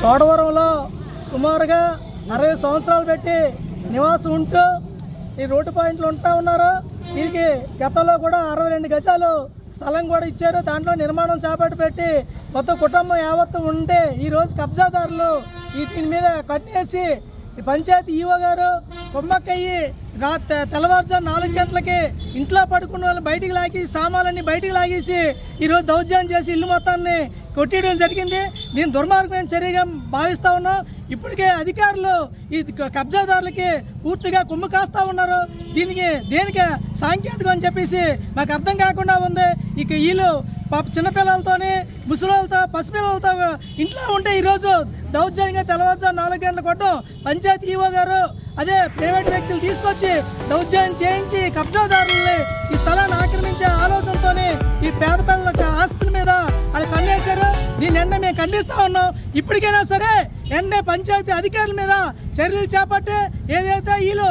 చోడవరంలో సుమారుగా అరవై సంవత్సరాలు పెట్టి నివాసం ఉంటూ ఈ రోడ్డు పాయింట్లు ఉంటా ఉన్నారు. దీనికి గతంలో కూడా అరవై రెండు గజాలు స్థలం కూడా ఇచ్చారు. దాంట్లో నిర్మాణం చేపట్టి పెట్టి మొత్తం కుటుంబం యావత్తు ఉంటే ఈరోజు కబ్జాదారులు దీని మీద కట్టేసి ఈ పంచాయతీ ఈవో గారు కొమ్మక్కయ్యి రా తెల్లవారుజాము నాలుగు గంటలకి ఇంట్లో పడుకున్న వాళ్ళు బయటికి లాగి సామాన్లన్నీ బయటికి లాగేసి ఈరోజు దౌర్జన్యం చేసి ఇల్లు మొత్తాన్ని కొట్టేయడం జరిగింది. దీని దుర్మార్గమైన చర్యగా భావిస్తూ ఉన్నాం. ఇప్పటికే అధికారులు ఈ కబ్జాదారులకి పూర్తిగా కుమ్ము కాస్తా ఉన్నారు. దీనికి దేనికి సాంకేతికం అని చెప్పేసి మాకు అర్థం కాకుండా ఉంది. ఇక వీళ్ళు పాప చిన్నపిల్లలతోని ముసలితో పసిపిల్లలతో ఇంట్లో ఉంటే ఈరోజు దౌర్జన్యంగా తెల్లవారుజాము నాలుగు గంటల కొట్టం పంచాయతీ ఈవో గారు అదే ప్రైవేట్ వ్యక్తులు తీసుకొచ్చి దౌర్జన్యం చేయించి కబ్జాదారుల్ని ఈ స్థలాన్ని ఆక్రమించే ఆలోచనతోనే ఈ పేద పేద వెంటనే మేము ఖండిస్తూ ఉన్నాం. ఇప్పటికైనా సరే వెంటనే పంచాయతీ అధికారుల మీద చర్యలు చేపట్టి ఏదైతే వీళ్ళు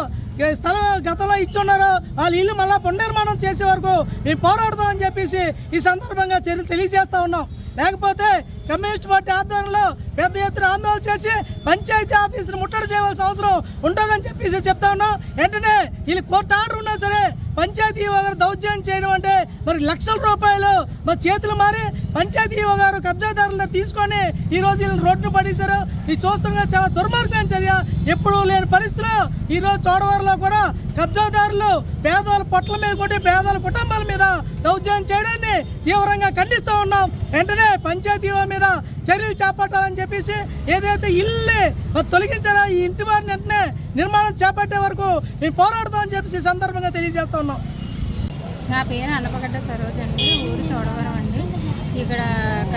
స్థలం గతంలో ఇచ్చున్నారో వాళ్ళ ఇల్లు మళ్ళీ పునర్నిర్మాణం చేసే వరకు మేము పోరాడదామని చెప్పేసి ఈ సందర్భంగా చర్యలు తెలియజేస్తా ఉన్నాం. లేకపోతే కమ్యూనిస్ట్ పార్టీ ఆధ్వర్యంలో పెద్ద ఎత్తున ఆందోళన చేసి పంచాయతీ ఆఫీసును ముట్టడి చేయవలసిన అవసరం ఉంటుందని చెప్పేసి చెప్తా ఉన్నాం. వెంటనే వీళ్ళు కోర్టు ఆర్డర్ ఉన్నా సరే పంచాయతీ గారు దౌర్జన్యం చేయడం అంటే మరి లక్షల రూపాయలు మరి చేతులు మారి పంచాయతీ గారు కబ్జాదారులను తీసుకొని ఈ రోజు వీళ్ళని రోడ్డును పడేశారు. ఇది చూస్తుండగా చాలా దుర్మార్గమైన చర్య. ఎప్పుడూ లేని పరిస్థితిలో ఈ రోజు చోడవరంలో కూడా కబ్జాదారులు పేదవాళ్ళ పొట్ల మీద కొట్టి పేదవాళ్ళ కుటుంబాల మీద దౌర్జన్యం చేయడాన్ని తీవ్రంగా ఖండిస్తూ ఉన్నాం. వెంటనే పంచాయతీ మీద చర్యలు చేపట్టాలని చెప్పేసి ఏదైతే ఇల్లు తొలగించారో ఈ ఇంటి వారిని వెంటనే నిర్మాణం చేపట్టే వరకు మేము పోరాడతామని చెప్పేసి సందర్భంగా తెలియజేస్తా ఉన్నాం. నా పేరు అన్నపగడ్డ సరోజ్ అండి. ఊరు చోడవరం అండి. ఇక్కడ ఒక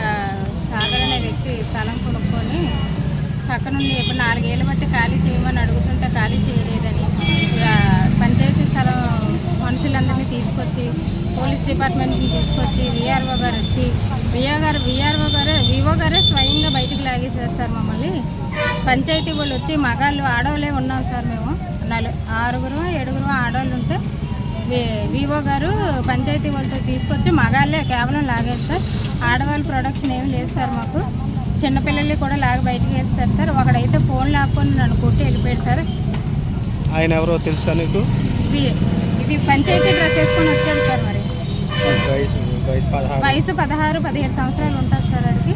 సాగర్ అనే వ్యక్తి స్థలం కొనుక్కొని పక్కనుండి ఇప్పుడు నాలుగేళ్ళు బట్టి ఖాళీ చేయమని అడుగుతుంటే ఖాళీ చేయలేదని పంచాయతీ స్థలం మనుషులందరినీ తీసుకొచ్చి పోలీస్ డిపార్ట్మెంట్ని తీసుకొచ్చి విఆర్ఓ గారు వచ్చి విఓ గారు విఆర్ఓ గారే వివో గారే స్వయంగా బయటికి లాగేశారు. పంచాయతీ వాళ్ళు వచ్చి మగాళ్ళు ఆడవాళ్ళే ఉన్నాం సార్ మేము. నలు ఆరుగురు ఏడుగురు ఆడవాళ్ళు ఉంటే వివో గారు పంచాయతీ వాళ్ళతో తీసుకొచ్చి మగాళ్ళే కేవలం లాగారు సార్. ఆడవాళ్ళ ప్రొడక్షన్ ఏం లేదు సార్ మాకు. చిన్నపిల్లల్ని కూడా లాగి బయటికి వేస్తారు సార్. ఒకడైతే ఫోన్ లాక్కొని నన్ను కొట్టి వెళ్ళిపోయాడు సార్. ఆయన ఎవరో తెలుసా నీకు? ఇది పంచాయతీ డ్రెస్ వేసుకొని వచ్చారు సార్ మరి. వయసు పదహారు. పదిహేడు సంవత్సరాలు ఉంటుంది సార్ వాడికి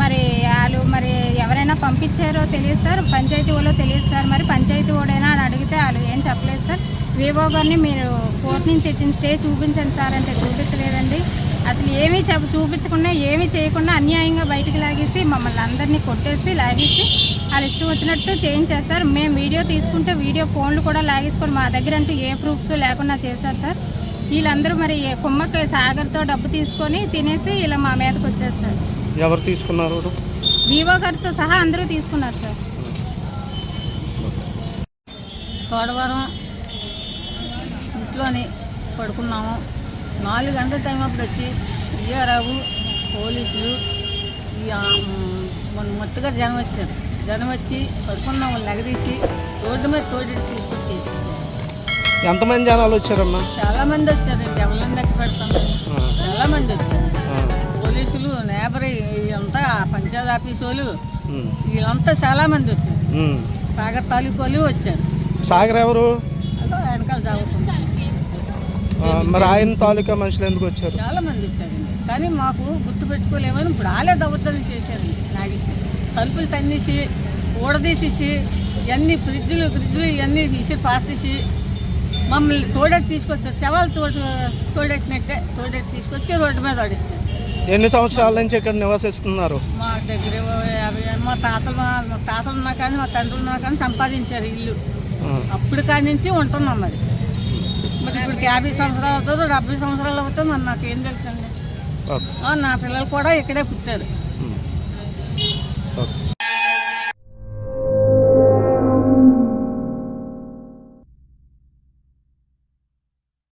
మరి వాళ్ళు మరి ఎవరైనా పంపించారో తెలియదు సార్. పంచాయతీ వాళ్ళు తెలియదు సార్. మరి పంచాయతీ వాడైనా అని అడిగితే వాళ్ళు ఏం చెప్పలేదు సార్. వివో గారిని మీరు కోర్టు నుంచి తెచ్చిన స్టే చూపించండి సార్ అంటే చూపించలేదండి. అసలు ఏమీ చెప్ప చూపించకుండా ఏమీ చేయకుండా అన్యాయంగా బయటికి లాగేసి మమ్మల్ని అందరినీ కొట్టేసి లాగేసి వాళ్ళు ఇష్టం వచ్చినట్టు చేయించారు మేము వీడియో తీసుకుంటే వీడియో ఫోన్లు కూడా లాగేసుకొని మా దగ్గర అంటూ ఏ ప్రూఫ్స్ లేకుండా చేశారు సార్. వీళ్ళందరూ మరి కుమ్మక్క సాగర్తో డబ్బు తీసుకొని తినేసి ఇలా మా మీదకి వచ్చారు సార్. ఎవరు తీసుకున్నారు వివో గారితో సహా అందరూ తీసుకున్నారు సార్. సోడవరం ఇంట్లోని పడుకున్నాము. నాలుగు గంటల టైం అప్పుడు వచ్చి విజయరావు పోలీసులు ఈ, ఆ, మ్, మొన్న మొత్తగా జనం వచ్చారు. జనం వచ్చి పడుకున్న వాళ్ళు ఎగదీసి రోడ్డు మీద తోడి తీసుకొచ్చేసేసారు ఎంతమంది జనాలు వచ్చారమ్మా? చాలా మంది వచ్చారండి ఎవరిని లెక్క పెడతాం? చాలా మంది వచ్చారు. పోలీసులు నేబర్ ఇదంతా పంచాయత్ ఆఫీస్ వాళ్ళు వీళ్ళంతా చాలా మంది వచ్చారు. సాగర్ తాలూకు వాళ్ళు వచ్చారు. సాగర్ ఎవరు? వెనకాల మరి ఆయన తాలూకా మనుషులు ఎందుకు వచ్చారు? చాలా మంది వచ్చారండి కానీ మాకు గుర్తు పెట్టుకోలేమని ఇప్పుడు ఆలే దౌర్జన్యం చేశారండి నాగిస్తే తలుపులు తన్నేసి ఊడదీసేసి ఇవన్నీ ఫ్రిడ్జ్లు ఫ్రిడ్జ్లు ఇవన్నీ తీసి పాసేసి మమ్మల్ని తోడెట్టి తీసుకొచ్చారు. శవాలు తోడు తోడెట్టినట్టే తోడెట్టి తీసుకొచ్చి రోడ్డు మీద ఆడిస్తారు ఎన్ని సంవత్సరాల నుంచి ఇక్కడ నివసిస్తున్నారు? మా దగ్గర యాభై మా తాతలు మా మా తాతలు ఉన్నా కానీ మా తండ్రులు ఉన్నా కానీ సంపాదించారు ఇల్లు. అప్పుడు కాడి నుంచి ఉంటున్నాం మరి. మరి ఇప్పుడు యాభై సంవత్సరాలు అవుతుందో డెబ్బై సంవత్సరాలు అవుతుందో మరి నాకు ఏం తెలుసండి? ఓకే. ఆ, నా పిల్లలు కూడా ఇక్కడే పుట్టారు.